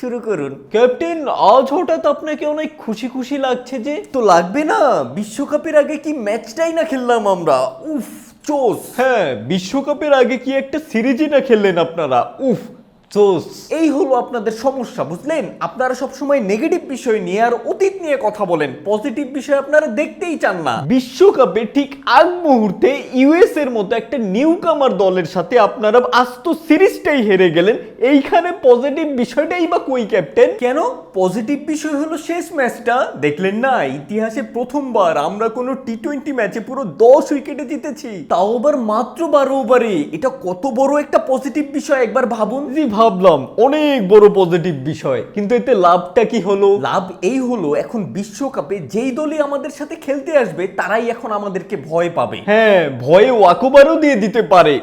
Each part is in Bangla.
শুরু করুন। ক্যাপ্টেন আজ হঠাৎ আপনাকে অনেক খুশি খুশি লাগছে যে তো লাগবে না বিশ্বকাপের আগে কি ম্যাচটাই না খেললাম আমরা? উফ চোস। হ্যাঁ বিশ্বকাপের আগে কি একটা সিরিজই না খেললেন আপনারা? উফ চোস এই হলো আপনাদের সমস্যা বুঝলেন? আপনারা সবসময় নেগেটিভ বিষয় নিয়ে আর অতীত নিয়ে কথা বলেন। পজিটিভ বিষয় আপনারা দেখতেই চান না। বিশ্বকাপে ঠিক আগ মুহূর্তে ইউএস এর মতো একটা নিউ কামার দলের সাথে আপনারা আস্ত সিরিজটাই হেরে গেলেন। এইখানে পজিটিভ বিষয়টাই বা কই ক্যাপ্টেন কেন? পজিটিভ বিষয় হলো শেষ ম্যাচটা। দেখলেন না ইতিহাসে প্রথমবার আমরা কোনো টি টোয়েন্টি ম্যাচে পুরো দশ উইকেটে জিতেছি। তাও আবার মাত্র বারো ওভারে। এটা কত বড় একটা পজিটিভ বিষয় একবার ভাবুন। জি ভাবলাম অনেক বড় পজিটিভ বিষয় কিন্তু এতে লাভটা কি হলো? লাভ এই হলো এখন বিশ্বকাপে যেই দলই আমাদের সাথে খেলতে আসবে তারাই এখন আমাদেরকে ভয় পাবে। হ্যাঁ ভয়ে ওয়াকোবারও দিয়ে দিতে পারে।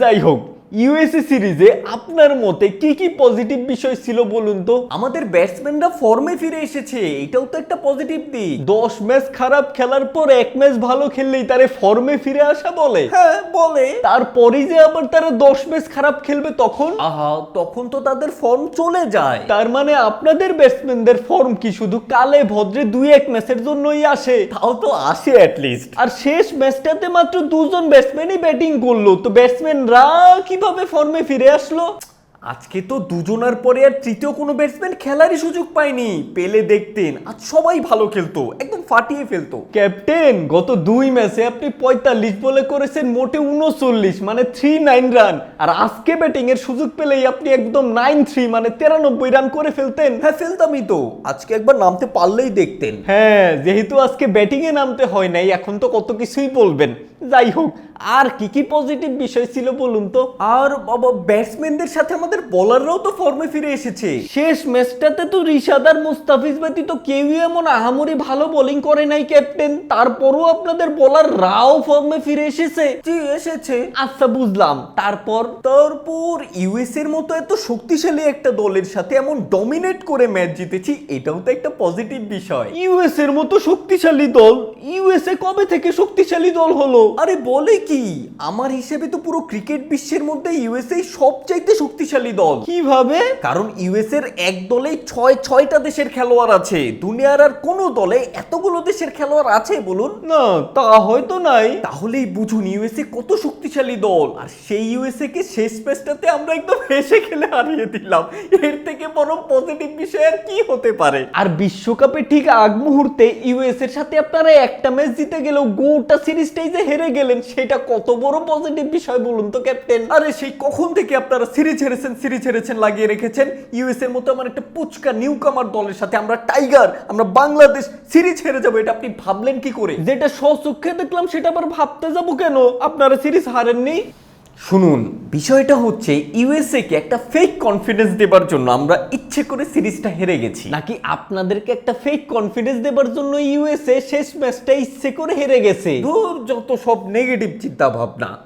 যাই হোক ইউএসএ সিরিজে আপনার মতে কি কি পজিটিভ বিষয় ছিল বলুন তো? আমাদের ব্যাটসম্যানরা ফর্মে ফিরে এসেছে এটাও তো একটা পজিটিভ দিক। দশ ম্যাচ খারাপ খেলার পর এক ম্যাচ ভালো খেললেই তারে ফর্মে ফিরে আসা বলে? হ্যাঁ বলে। তারপরেই যে আবার তারা দশ ম্যাচ খারাপ খেলবে তখন? আহা তখন তো তাদের ফর্ম চলে যায়। তার মানে আপনাদের ব্যাটসম্যানদের ফর্ম কি শুধু কালে ভদ্রে দুই এক ম্যাচের জন্যই আসে? তাও তো আসে অ্যাটলিস্ট আর শেষ ম্যাচটাতে মাত্র দুজন ব্যাটসম্যানই ব্যাটিং করল তো ব্যাটসম্যানরা কীভাবে ফর্মে ফিরে আসলো? আজকে তো দুজনার পরে আর তৃতীয় কোনো ব্যাটসম্যান খেলারই সুযোগ পায়নি। পেলে দেখতেন, আজ সবাই ভালো খেলতো। একদম ফাটিয়ে ফেলতো। ক্যাপ্টেন গত দুই ম্যাচে আপনি পঁয়তাল্লিশ বলে করেছেন মোটে উনচল্লিশ মানে থ্রি নাইন রান আর আজকে ব্যাটিং এর সুযোগ পেলেই আপনি একদম নাইন থ্রি মানে তিরানব্বই রান করে ফেলতেন। হ্যাঁ ফেলতামই তো। আজকে একবার নামতে পারলেই দেখতেন। হ্যাঁ যেহেতু আজকে ব্যাটিং এ নামতে হয় নাই এখন তো কত কিছুই বলবেন। যাই হোক আর কি কি পজিটিভ বিষয় ছিল বলুন তো? আর বাবা ব্যাটসম্যানদের সাথে আমাদের বোলাররাও তো ফর্মে ফিরে এসেছে। শেষ ম্যাচটাতে তো রিশাদ আর মুস্তাফিজ ব্যতীত কেউই এমন আহামরি ভালো বোলিং করে নাই ক্যাপ্টেন তারপরও আপনাদের বোলার রাও ফর্মে ফিরে এসেছে। জি, এসেছে। আচ্ছা বুঝলাম। তারপর তারপর ইউএস এর মতো এত শক্তিশালী একটা দলের সাথে এমন ডমিনেট করে ম্যাচ জিতেছি, এটাও তো একটা পজিটিভ বিষয়। ইউএস এর মতো শক্তিশালী দল ইউএসএ কবে থেকে শক্তিশালী দল হলো? আরে বলে কি? আমার হিসেবে তো পুরো ক্রিকেট বিশ্বের মধ্যে ইউএসএ সবচাইতে শক্তিশালী দল। কীভাবে? কারণ ইউএস এর এক দলেই ছয় ছয়টা দেশের খেলোয়াড় আছে। দুনিয়ার আর কোনো দলে এতগুলো দেশের খেলোয়াড় আছে বলুন? না তা হয়তো নাই। তাহলেই বুঝুন ইউএসএ কত শক্তিশালী দল। আর সেই ইউএসএ কে শেষ ম্যাচটাতে আমরা একদম হেসে খেলে হারিয়ে দিলাম। এর থেকে বড় পজিটিভ বিষয় আর কি হতে পারে? আর বিশ্বকাপে ঠিক আগ মুহূর্তে ইউএস এর সাথে আপনারা একটা ম্যাচ জিতে গেলেও গোটা সিরিজটাই যে হেরে গেলেন, সেটা কত বড় পজিটিভ বিষয় বলুন তো ক্যাপ্টেন আরে সেই কখন থেকে আপনারা সিরিজ হেরেছেন সিরিজ হেরেছেন, লাগিয়ে রেখেছেন? ইউএস এর মতো আমার একটা পুচকা নিউ কামার দলের সাথে, আমরা টাইগার আমরা বাংলাদেশ সিরিজ হেরে যাব, এটা আপনি ভাবলেন কি করে? যেটা স্বচক্ষে দেখলাম, সেটা আবার ভাবতে যাব কেন? আপনারা সিরিজ হারেননি? শুনুন বিষয়টা হচ্ছে ইউএসএকে একটা ফেক কনফিডেন্স দেবার জন্য আমরা ইচ্ছে করে সিরিজটা হেরে গেছি। নাকি আপনাদেরকে একটা ফেক কনফিডেন্স দেবার জন্য ইউএসএ শেষ ম্যাচটা ইচ্ছে করে হেরে গেছে? ধর যত সব নেগেটিভ চিন্তা ভাবনা